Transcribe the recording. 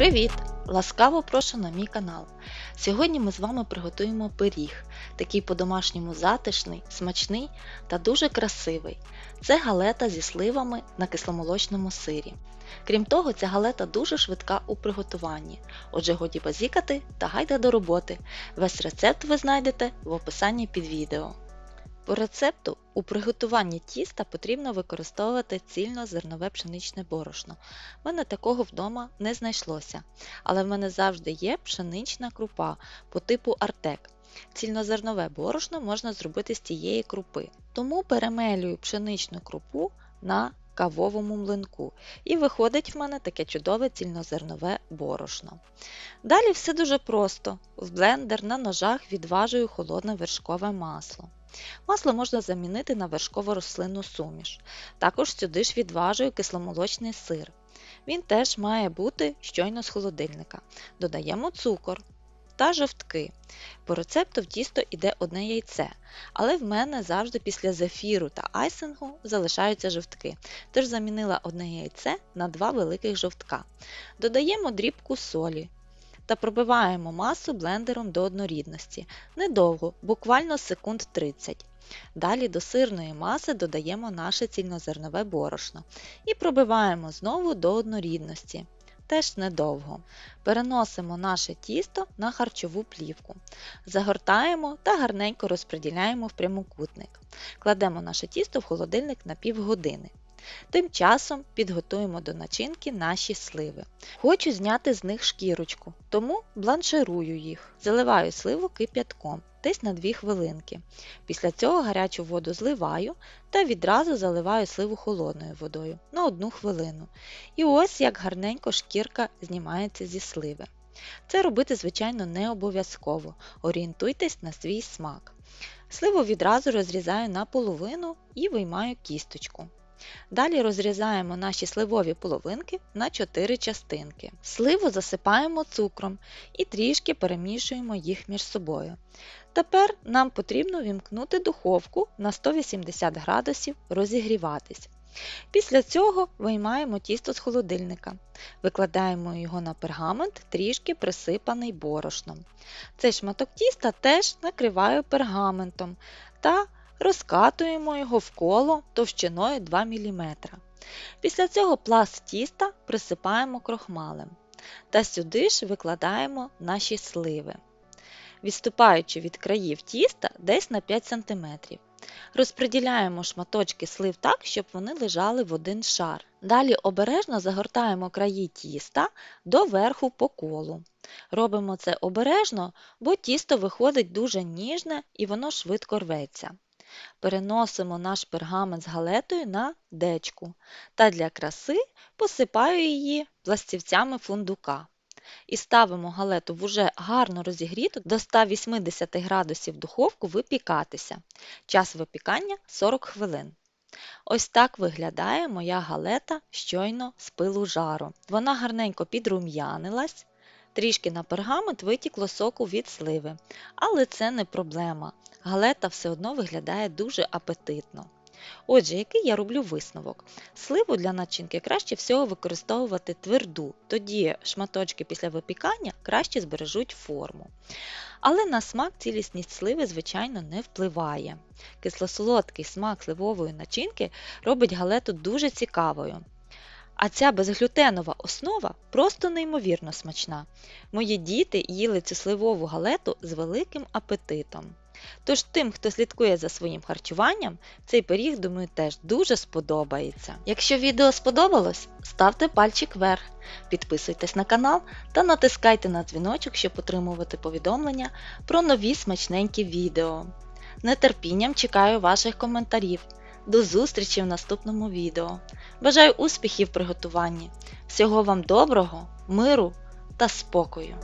Привіт! Ласкаво прошу на мій канал. Сьогодні ми з вами приготуємо пиріг, такий по-домашньому затишний, смачний та дуже красивий. Це галета зі сливами на кисломолочному сирі. Крім того, ця галета дуже швидка у приготуванні. Отже, годі базікати та гайда до роботи. Весь рецепт ви знайдете в описанні під відео. По рецепту у приготуванні тіста потрібно використовувати цільнозернове пшеничне борошно. У мене такого вдома не знайшлося, але в мене завжди є пшенична крупа по типу Артек. Цільнозернове борошно можна зробити з цієї крупи. Тому перемелюю пшеничну крупу на кавовому млинку. І виходить в мене таке чудове цільнозернове борошно. Далі все дуже просто. В блендер на ножах відважую холодне вершкове масло. Масло можна замінити на вершково рослинну суміш. Також сюди ж відважую кисломолочний сир. Він теж має бути щойно з холодильника. Додаємо цукор та жовтки. По рецепту в тісто йде одне яйце, але в мене завжди після зефіру та айсингу залишаються жовтки, тож замінила одне яйце на два великих жовтка. Додаємо дрібку солі, та пробиваємо масу блендером до однорідності. Недовго, буквально секунд 30. Далі до сирної маси додаємо наше цільнозернове борошно і пробиваємо знову до однорідності. Теж недовго. Переносимо наше тісто на харчову плівку. Загортаємо та гарненько розподіляємо в прямокутник. Кладемо наше тісто в холодильник на півгодини. Тим часом підготуємо до начинки наші сливи. Хочу зняти з них шкірочку, тому бланширую їх. Заливаю сливу кип'ятком десь на 2 хвилинки. Після цього гарячу воду зливаю та відразу заливаю сливу холодною водою на 1 хвилину. І ось як гарненько шкірка знімається зі сливи. Це робити, звичайно, не обов'язково. Орієнтуйтесь на свій смак. Сливу відразу розрізаю на половину і виймаю кісточку. Далі розрізаємо наші сливові половинки на 4 частинки. Сливу засипаємо цукром і трішки перемішуємо їх між собою. Тепер нам потрібно вімкнути духовку на 180 градусів розігріватись. Після цього виймаємо тісто з холодильника, викладаємо його на пергамент, трішки присипаний борошном. Цей шматок тіста теж накриваю пергаментом та розкатуємо його в коло товщиною 2 мм. Після цього пласт тіста присипаємо крохмалем та сюди ж викладаємо наші сливи, відступаючи від країв тіста десь на 5 см. Розподіляємо шматочки слив так, щоб вони лежали в один шар. Далі обережно загортаємо краї тіста до верху по колу. Робимо це обережно, бо тісто виходить дуже ніжне і воно швидко рветься. Переносимо наш пергамент з галетою на дечку та для краси посипаю її пластівцями фундука. І ставимо галету в уже гарно розігріту до 180 градусів духовку випікатися. Час випікання 40 хвилин. Ось так виглядає моя галета щойно з пилу жару. Вона гарненько підрум'янилась, трішки на пергамент витікло соку від сливи, але це не проблема галета все одно виглядає дуже апетитно. Отже, який я роблю висновок? Сливу для начинки краще всього використовувати тверду, тоді шматочки після випікання краще збережуть форму. Але на смак цілісність сливи, звичайно, не впливає. Кисло-солодкий смак сливової начинки робить галету дуже цікавою. А ця безглютенова основа просто неймовірно смачна. Мої діти їли цю сливову галету з великим апетитом. Тож тим, хто слідкує за своїм харчуванням, цей пиріг, думаю, теж дуже сподобається. Якщо відео сподобалось, ставте пальчик вверх, підписуйтесь на канал та натискайте на дзвіночок, щоб отримувати повідомлення про нові смачненькі відео. Нетерпінням чекаю ваших коментарів. До зустрічі в наступному відео. Бажаю успіхів в приготуванні. Всього вам доброго, миру та спокою!